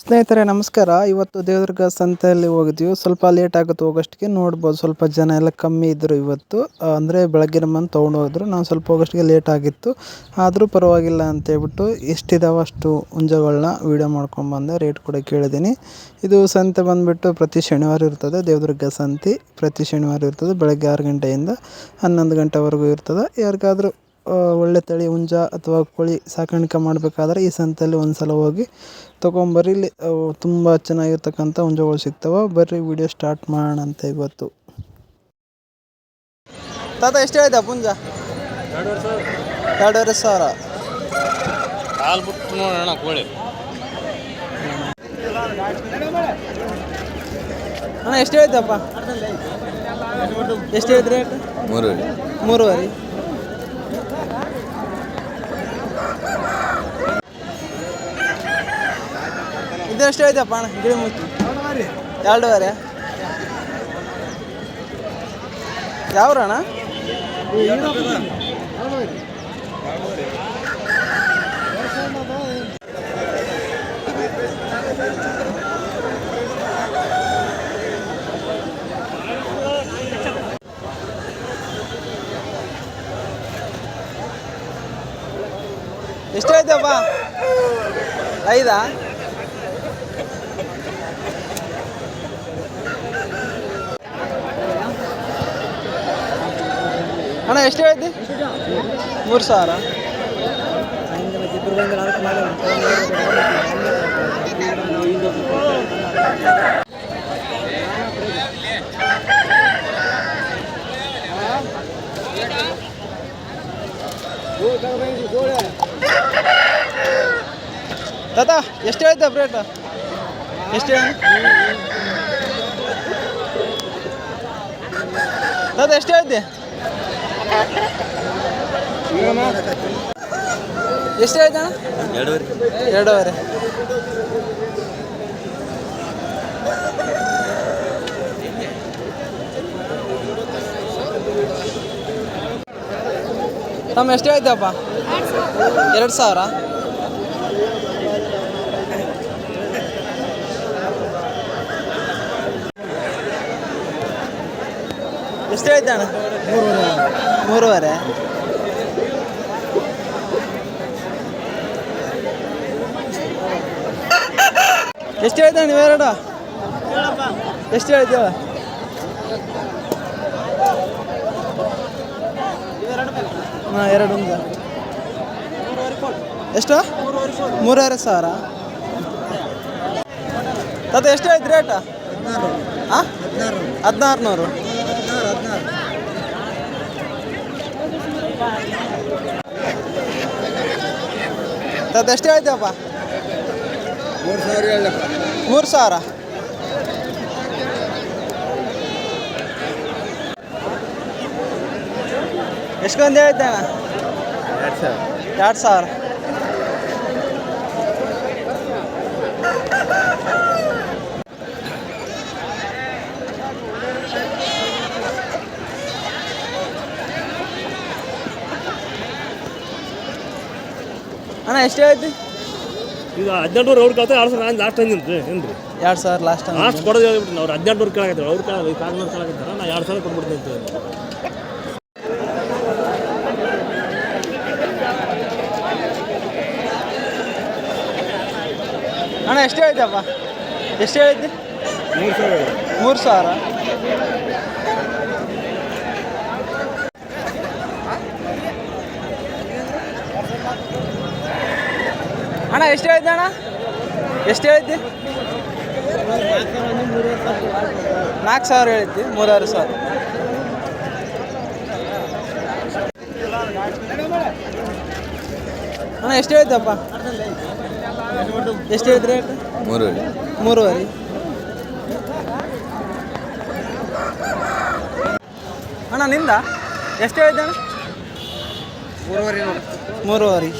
ಸ್ನೇಹಿತರೆ, ನಮಸ್ಕಾರ. ಇವತ್ತು ದೇವದುರ್ಗ ಸಂತೆಯಲ್ಲಿ ಹೋಗಿದ್ವಿ ಸ್ವಲ್ಪ ಲೇಟ್ ಆಗುತ್ತೆ ಹೋಗೋಷ್ಟಿಗೆ. ನೋಡ್ಬೋದು, ಸ್ವಲ್ಪ ಜನ ಎಲ್ಲ ಕಮ್ಮಿ ಇದ್ದರು ಇವತ್ತು. ಅಂದರೆ ಬೆಳಗ್ಗಿನ ಬಂದು ತೊಗೊಂಡು ಹೋದ್ರು. ನಾವು ಸ್ವಲ್ಪ ಹೋಗೋಷ್ಟಿಗೆ ಲೇಟ್ ಆಗಿತ್ತು. ಆದರೂ ಪರವಾಗಿಲ್ಲ ಅಂತೇಳ್ಬಿಟ್ಟು ಎಷ್ಟಿದಾವೆ ಅಷ್ಟು ಹುಂಜಗಳನ್ನ ವೀಡಿಯೋ ಮಾಡ್ಕೊಂಬಂದೆ ರೇಟ್ ಕೂಡ ಕೇಳಿದ್ದೀನಿ. ಇದು ಸಂತೆ ಬಂದುಬಿಟ್ಟು ಪ್ರತಿ ಶನಿವಾರ ಇರ್ತದೆ. ದೇವದುರ್ಗ ಸಂತೆ ಪ್ರತಿ ಶನಿವಾರ ಇರ್ತದೆ. ಬೆಳಗ್ಗೆ ಆರು ಗಂಟೆಯಿಂದ ಹನ್ನೊಂದು ಗಂಟೆವರೆಗೂ ಇರ್ತದೆ. ಯಾರಿಗಾದರೂ ಒಳ್ಳೆ ತಳಿ ಹುಂಜ ಅಥವಾ ಕೋಳಿ ಸಾಕಾಣಿಕೆ ಮಾಡಬೇಕಾದ್ರೆ ಈ ಸಂತೆಯಲ್ಲಿ ಒಂದು ಸಲ ಹೋಗಿ ತೊಗೊಂಬರ್ರಿ. ಇಲ್ಲಿ ಅವು ತುಂಬ ಚೆನ್ನಾಗಿರ್ತಕ್ಕಂಥ ಹುಂಜಗಳು ಸಿಗ್ತವೆ. ಬರ್ರಿ ವಿಡಿಯೋ ಸ್ಟಾರ್ಟ್ ಮಾಡೋಣ ಅಂತ ಇವತ್ತು. ತಾತ ಎಷ್ಟು ಹೇಳಿದ ಪುಂಜ? ಎರಡೂವರೆ ಸಾವಿರ. ಕಾಲು ಬಿಟ್ಟು ನೋಡೋಣ ಕೋಳಿ. ಅಣ್ಣ ಎಷ್ಟು ಹೇಳಿದಪ್ಪ ಎಷ್ಟು ಹೇಳಿದ್ರಿ? ಮೂರುವರೆ. ಮೂರು ಮೂರುವರೆ. ಇದು ಎಷ್ಟು ಹೇಳಿದಪ್ಪ ಅಣ್ಣ ಗಿಳಿ ಮುಚ್ಚಿ. ಎರಡೂವರೆ ಯಾವ್ರಣ್ಣ ಅಣ್ಣ? ಐತಪ್ಪ ಐದಾ? ಅಣ್ಣ ಎಷ್ಟು ಐತಿ ಮೂರು ಸಾವಿರ. ತಾತ ಎಷ್ಟು ಹೇಳ್ತಾ ರೇಟ್ ಎಷ್ಟು ಹೇಳಿ? ತಾತ ಎಷ್ಟು ಹೇಳ್ತಿ ಎಷ್ಟು ಆಯ್ತಾ ಎರಡೂವರೆ. ಎರಡೂವರೆ ತಮ್ಮ ಎಷ್ಟು ಆಯ್ತಪ್ಪ? ಎರಡು ಸಾವಿರ. ಎಷ್ಟು ಹೇಳ್ತಾನ ಮೂರುವರೆ. ಎಷ್ಟು ಹೇಳ್ತೀಯಾ ನೀವು ಎರಡು ಎಷ್ಟು ಹೇಳ್ತೀವ ಹಾಂ, ಎರಡು ಒಂದು. ಎಷ್ಟು? ಮೂರುವರೆ ಸಾವಿರ. ಅದು ಎಷ್ಟು ಆಯ್ತು ರೇಟ? ಹಾಂ? ಹದಿನಾರು ನೂರು ಎಷ್ಟು ಹೇಳ್ತೇವಪ್ಪ ಮೂರು ಸಾವಿರ ಹೇಳಪ್ಪ ಮೂರು ಸಾವಿರ. ಎಷ್ಟೊಂದು ಹೇಳ್ತೇನೆ ಎರಡು ಸಾವಿರ. ಎರಡು ಸಾವಿರ. ಅಣ್ಣ ಎಷ್ಟು ಹೇಳ್ತಿ? ಈಗ ಹದಿನೆಂಟುನೂರು ಅವ್ರು ಕೇಳ್ತಾರೆ ಎರಡು ಸಾವಿರ ನಾನು ಲಾಸ್ಟ್ ಟೈಮ್ ರೀ ಏನು ರೀ ಎರಡು ಸಾವಿರ ಲಾಸ್ಟ್ ಲಾಸ್ಟ್ ಕೊಡೋದು ಹೇಳ್ಬಿಟ್ಟು ಅವ್ರು ಹದಿನೆಂಟುನೂರು ಕೇಳಾಕತ್ತಾರೆ ಅವ್ರು ಕೇಳ ಕಾಗ್ನೂರು ಕೇಳಾಕತ್ತಾರ ನಾನು ಎರಡು ಸಾವಿರ ಕೊಟ್ಬಿಡ್ತೀನಿ ಅಂತ. ಅಣ್ಣ ಎಷ್ಟು ಹೇಳ್ತಪ್ಪ ಎಷ್ಟು ಹೇಳ್ತಿ? ಮೂರು ಸಾವಿರ. ಮೂರು ಸಾವಿರ? ಅಣ್ಣ ಎಷ್ಟು ಹೇಳಿದ್ದೆ ಅಣ್ಣ? ಎಷ್ಟು ಹೇಳಿದ್ದೆ ನಾಲ್ಕು ಸಾವಿರ ಹೇಳಿದ್ದೆ ಮೂರಾರು ಸಾವಿರ. ಅಣ್ಣ ಎಷ್ಟು ಹೇಳಿದ್ದಪ್ಪ ಎಷ್ಟು ಹೇಳಿದ್ರಿ ರೇಟ್ ಮೂರುವರೆ. ಮೂರುವರೆ. ಅಣ್ಣ ನಿಂದ? ಎಷ್ಟು ಹೇಳಿದ್ದೆ ಅಣ್ಣ? ಮೂರುವರೆ ನೋಡಿ. ಮೂರುವರೆ.